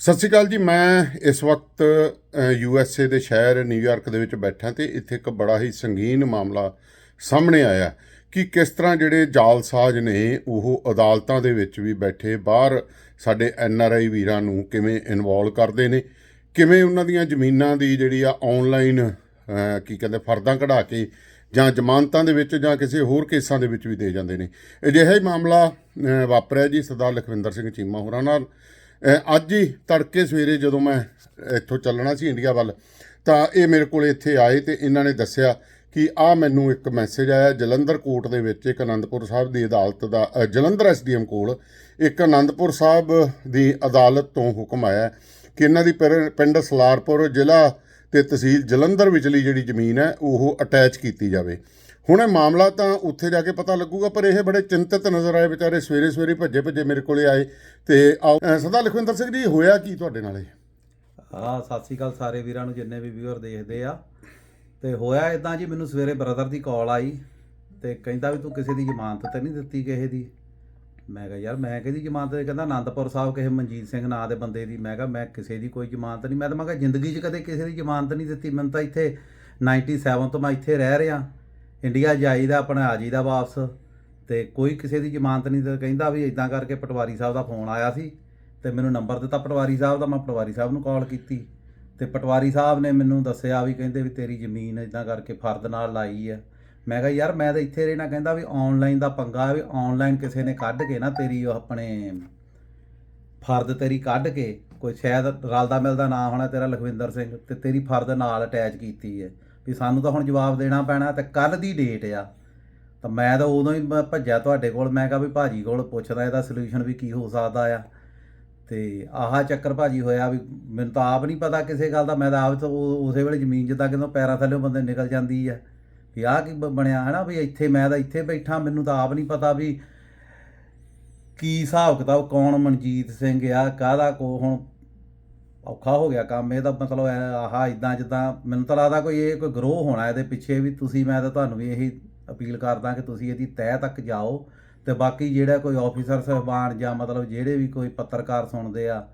ਸਤਿ ਸ਼੍ਰੀ ਅਕਾਲ ਜੀ, ਮੈਂ ਇਸ ਵਕਤ ਯੂ ਐਸ ਏ ਦੇ ਸ਼ਹਿਰ ਨਿਊਯਾਰਕ ਦੇ ਵਿੱਚ ਬੈਠਾ ਤੇ ਇੱਥੇ ਇੱਕ ਬੜਾ ਹੀ ਸੰਗੀਨ ਮਾਮਲਾ ਸਾਹਮਣੇ ਆਇਆ ਕਿ ਕਿਸ ਤਰ੍ਹਾਂ ਜਿਹੜੇ ਜਾਲਸਾਜ਼ ਨੇ, ਉਹ ਅਦਾਲਤਾਂ ਦੇ ਵਿੱਚ ਵੀ ਬੈਠੇ, ਬਾਹਰ ਸਾਡੇ ਐਨ ਆਰ ਆਈ ਵੀਰਾਂ ਨੂੰ ਕਿਵੇਂ ਇਨਵੋਲਵ ਕਰਦੇ ਨੇ, ਕਿਵੇਂ ਉਹਨਾਂ ਦੀਆਂ ਜ਼ਮੀਨਾਂ ਦੀ ਜਿਹੜੀ ਆ ਆਨਲਾਈਨ ਕੀ ਕਹਿੰਦੇ, ਫਰਦਾਂ ਕਢਾ ਕੇ ਜਾਂ ਜ਼ਮਾਨਤਾਂ ਦੇ ਵਿੱਚ ਜਾਂ ਕਿਸੇ ਹੋਰ ਕੇਸਾਂ ਦੇ ਵਿੱਚ ਵੀ ਦੇ ਜਾਂਦੇ ਨੇ। ਅਜਿਹਾ ਹੀ ਮਾਮਲਾ ਵਾਪਰਿਆ ਜੀ ਸਰਦਾਰ ਲਖਵਿੰਦਰ ਸਿੰਘ ਚੀਮਾ ਹੋਰਾਂ ਨਾਲ। ਅੱਜ ਹੀ ਤੜਕੇ ਸਵੇਰੇ ਜਦੋਂ ਮੈਂ ਇੱਥੋਂ ਚੱਲਣਾ ਸੀ ਇੰਡੀਆ ਵੱਲ ਤਾਂ ਇਹ ਮੇਰੇ ਕੋਲ ਇੱਥੇ ਆਏ ਤੇ ਇਹਨਾਂ ਨੇ ਦੱਸਿਆ ਕਿ ਆ ਮੈਨੂੰ ਇੱਕ ਮੈਸੇਜ ਆਇਆ ਜਲੰਧਰ ਕੋਰਟ ਦੇ ਵਿੱਚ ਇੱਕ ਅਨੰਦਪੁਰ ਸਾਹਿਬ ਦੀ ਅਦਾਲਤ ਦਾ ਅ, ਜਲੰਧਰ ਐਸਡੀਐਮ ਕੋਲ ਇੱਕ ਅਨੰਦਪੁਰ ਸਾਹਿਬ ਦੀ ਅਦਾਲਤ ਤੋਂ ਹੁਕਮ ਆਇਆ ਕਿ ਇਹਨਾਂ ਦੀ ਪਿਰ- ਪਿੰਡ ਸਲਾਰਪੁਰ ਜ਼ਿਲ੍ਹਾ ਤੇ ਤਹਿਸੀਲ ਜਲੰਧਰ ਵਿਚਲੀ ਜਿਹੜੀ ਜ਼ਮੀਨ ਹੈ ਉਹ ਅਟੈਚ ਕੀਤੀ ਜਾਵੇ। ਹੁਣ ਇਹ ਮਾਮਲਾ ਤਾਂ ਉੱਥੇ ਜਾ ਕੇ ਪਤਾ ਲੱਗੂਗਾ ਪਰ ਇਹ ਬੜੇ ਚਿੰਤਤ ਨਜ਼ਰ ਆਏ ਵਿਚਾਰੇ ਸਵੇਰੇ ਸਵੇਰੇ ਭੱਜੇ ਭੱਜੇ ਮੇਰੇ ਕੋਲੇ ਆਏ ਤੇ ਆਓ। ਅ, ਲਖਵਿੰਦਰ ਸਿੰਘ ਜੀ ਹੋਇਆ ਕੀ ਤੁਹਾਡੇ ਨਾਲ ਇਹ? ਹਾਂ ਸਤਿ ਸ੍ਰੀ ਅਕਾਲ ਸਾਰੇ ਵੀਰਾਂ ਨੂੰ ਜਿੰਨੇ ਵੀ ਵੀਅਰ ਦੇਖਦੇ ਆ। ਤੇ ਹੋਇਆ ਇਦਾਂ ਜੀ ਮੈਨੂੰ ਸਵੇਰੇ ਬ੍ਰਦਰ ਦੀ ਕਾਲ ਆਈ ਤੇ ਕਹਿੰਦਾ ਵੀ ਤੂੰ ਕਿਸੇ ਦੀ ਜ਼ਮਾਨਤ ਤਾਂ ਨਹੀਂ ਦਿੱਤੀ ਕਿਸੇ ਦੀ। ਮੈਂ ਕਿਹਾ ਯਾਰ ਮੈਂ ਕਿਹਦੀ ਜ਼ਮਾਨਤ ਤੇ? ਕਹਿੰਦਾ ਆਨੰਦਪੁਰ ਸਾਹਿਬ ਕਿਸੇ ਮਨਜੀਤ ਸਿੰਘ ਨਾਂ ਦੇ ਬੰਦੇ ਦੀ। ਮੈਂ ਕਿਹਾ ਮੈਂ ਕਿਸੇ ਦੀ ਕੋਈ ਜ਼ਮਾਨਤ ਨਹੀਂ। ਮੈਂ ਤਾਂ ਮੈਂ ਕਿਹਾ ਜ਼ਿੰਦਗੀ 'ਚ ਕਦੇ ਕਿਸੇ ਦੀ ਜ਼ਮਾਨਤ ਨਹੀਂ ਦਿੱਤੀ। ਮੈਨੂੰ ਤਾਂ ਇੱਥੇ 97 ਤੋਂ ਮੈਂ ਇੱਥੇ ਰਹਿ ਰਿਹਾ। ਇੰਡੀਆ ਜਾਈਦਾ, ਆਪਣਾ ਆ ਜਾਈਦਾ ਵਾਪਸ। ਤੇ ਕੋਈ ਕਿਸੇ ਦੀ ਜ਼ਮਾਨਤ ਨਹੀਂ ਤੇ ਕਹਿੰਦਾ ਵੀ ਇਦਾਂ ਕਰਕੇ ਪਟਵਾਰੀ ਸਾਹਿਬ ਦਾ ਫੋਨ ਆਇਆ ਸੀ ਤੇ ਮੈਨੂੰ ਨੰਬਰ ਦਿੱਤਾ ਪਟਵਾਰੀ ਸਾਹਿਬ ਦਾ, ਮੈਂ ਪਟਵਾਰੀ ਸਾਹਿਬ ਨੂੰ ਕਾਲ ਕੀਤੀ। ਤੇ ਪਟਵਾਰੀ ਸਾਹਿਬ ਨੇ ਮੈਨੂੰ ਦੱਸਿਆ ਵੀ ਕਹਿੰਦੇ ਵੀ ਤੇਰੀ ਜ਼ਮੀਨ ਇਦਾਂ ਕਰਕੇ ਫਰਦ ਨਾਲ ਲਾਈ ਆ। ਮੈਂ ਕਿਹਾ, ਯਾਰ, ਮੈਂ ਤਾਂ ਇੱਥੇ ਰਹਿਣਾ, ਕਹਿੰਦਾ ਵੀ ਆਨਲਾਈਨ ਦਾ ਪੰਗਾ ਵੀ ਆਨਲਾਈਨ ਕਿਸੇ ਨੇ ਕੱਢ ਕੇ ਨਾ ਤੇਰੀ ਉਹ ਆਪਣੇ ਫਰਦ ਤੇਰੀ ਕੱਢ ਕੇ, ਕੋਈ ਸ਼ਾਇਦ ਰਲਦਾ ਮਿਲਦਾ ਨਾਂ ਹੋਣਾ ਤੇਰਾ ਲਖਵਿੰਦਰ ਸਿੰਘ, ਤੇ ਤੇਰੀ ਫਰਦ ਨਾਲ ਅਟੈਚ ਕੀਤੀ ਹੈ। ਵੀ ਸਾਨੂੰ ਤਾਂ ਹੁਣ ਜਵਾਬ ਦੇਣਾ ਪੈਣਾ ਤੇ ਕੱਲ ਦੀ ਡੇਟ ਆ। ਤਾਂ ਮੈਂ ਤਾਂ ਉਦੋਂ ਹੀ ਭ- ਭੱਜਿਆ ਤੁਹਾਡੇ ਕੋਲ, ਮੈਂ ਕਿਹਾ ਵੀ ਭਾਜੀ ਕੋਲ ਪੁੱਛਦਾ ਇਹਦਾ ਸੋਲੂਸ਼ਨ ਵੀ ਕੀ ਹੋ ਸਕਦਾ ਆ। ਤੇ ਆਹ ਚੱਕਰ ਭਾਜੀ ਹੋਇਆ ਵੀ ਮੈਨੂੰ ਤਾਂ ਆਪ ਨਹੀਂ ਪਤਾ ਕਿਸੇ ਗੱਲ ਦਾ, ਮੈਂ ਤਾਂ ਆਪ ਤਾਂ ਉਸੇ ਵੇਲੇ ਜ਼ਮੀਨ ਜਿੱਦਾਂ ਕਿਦੋਂ ਪੈਰਾਂ ਥੱਲੇ ਬੰਦੇ ਨਿਕਲ ਜਾਂਦੀ ਆ। ਵੀ ਆਹ ਕੀ ਬਣਿਆ ਹੈ ਨਾ ਵੀ ਇੱਥੇ ਮੈਂ ਤਾਂ ਇੱਥੇ ਬੈਠਾ, ਮੈਨੂੰ ਤਾਂ ਆਪ ਨਹੀਂ ਪਤਾ ਵੀ ਕੀ ਹਿਸਾਬ ਕਿਤਾਬ ਕੌਣ ਮਨਜੀਤ ਸਿੰਘ ਆ, ਕਾਹਦਾ ਕੋ ਹੁਣ ਔਖਾ ਹੋ ਗਿਆ ਕੰਮ ਇਹਦਾ ਮਤਲਬ ਐ- ਆਹ ਇਦਾਂ ਜਿੱਦਾਂ ਮੈਨੂੰ ਤਾਂ ਲੱਗਦਾ ਕੋਈ ਇਹ ਕੋਈ ਗਰੋਹ ਹੋਣਾ ਇਹਦੇ ਪਿੱਛੇ ਵੀ ਤੁਸੀਂ ਮੈਂ ਤਾਂ ਤੁਹਾਨੂੰ ਵੀ ਇਹੀ ਅਪੀਲ ਕਰਦਾ ਕਿ ਤੁਸੀਂ ਇਹਦੀ ਤਹਿ ਤੱਕ ਜਾਓ ਤੇ ਬਾਕੀ ਜਿਹੜਾ ਕੋਈ ਆਫੀਸਰ ਸਾਹਿਬਾਨ ਜਾਂ ਮਤਲਬ ਜਿਹੜੇ ਵੀ ਕੋਈ ਪੱਤਰਕਾਰ ਸੁਣਦੇ ਆ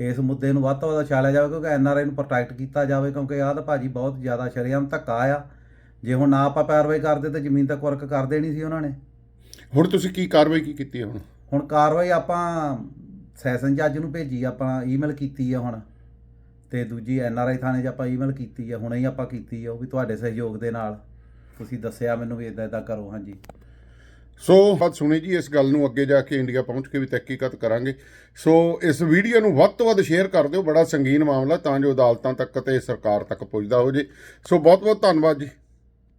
ਇਸ ਮੁੱਦੇ ਨੂੰ ਵੱਧ ਤੋਂ ਵੱਧ ਉਛਾਲਿਆ ਜਾਵੇ ਕਿਉਂਕਿ ਐਨਆਰਆਈ ਨੂੰ ਪ੍ਰੋਟੈਕਟ ਕੀਤਾ ਜਾਵੇ ਕਿਉਂਕਿ ਆਹ ਤਾਂ ਭਾਜੀ ਬਹੁਤ ਜ਼ਿਆਦਾ ਸ਼ਰੇਆਮ ਧੱਕਾ ਆ। ਜੇ ਹੁਣ ਨਾ ਆਪਾਂ ਪੈਰਵਾਈ ਕਰਦੇ ਤੇ ਜ਼ਮੀਨ ਤੱਕ ਵਰਕ ਕਰ ਦੇਣੀ ਸੀ ਉਹਨਾਂ ਨੇ। ਹੁਣ ਤੁਸੀਂ ਕੀ ਕਾਰਵਾਈ ਕੀ ਕੀਤੀ ਹੁਣ? ਹੁਣ ਕਾਰਵਾਈ ਆਪਾਂ ਸੈਸ਼ਨ ਜੱਜ ਨੂੰ ਭੇਜੀ ਆਪਾਂ ਈਮੇਲ ਕੀਤੀ ਆ ਹੁਣ। ਤੇ ਦੂਜੀ ਐੱਨ ਆਰ ਆਈ ਥਾਣੇ 'ਚ ਆਪਾਂ ਈਮੇਲ ਕੀਤੀ ਆ, ਹੁਣੇ ਹੀ ਆਪਾਂ ਕੀਤੀ ਆ, ਉਹ ਵੀ ਤੁਹਾਡੇ ਸਹਿਯੋਗ ਦੇ ਨਾਲ। ਤੁਸੀਂ ਦੱਸਿਆ ਮੈਨੂੰ ਵੀ ਇਦਾਂ ਇਦਾਂ ਕਰੋ, ਹਾਂਜੀ। ਸੋ ਬਾਤ ਸੁਣੀ ਜੀ, ਇਸ ਗੱਲ ਨੂੰ ਅੱਗੇ ਜਾ ਕੇ ਇੰਡੀਆ ਪਹੁੰਚ ਕੇ ਵੀ ਤਹਿਕੀਕਤ ਕਰਾਂਗੇ। ਸੋ, ਇਸ ਵੀਡੀਓ ਨੂੰ ਵੱਧ ਤੋਂ ਵੱਧ ਸ਼ੇਅਰ ਕਰ ਦਿਓ, ਬੜਾ ਸੰਗੀਨ ਮਾਮਲਾ, ਤਾਂ ਜੋ ਅਦਾਲਤਾਂ ਤੱਕ ਤੇ ਸਰਕਾਰ ਤੱਕ ਪਹੁੰਚਦਾ ਹੋ ਜੇ। ਸੋ ਬਹੁਤ ਬਹੁਤ ਧੰਨਵਾਦ ਜੀ।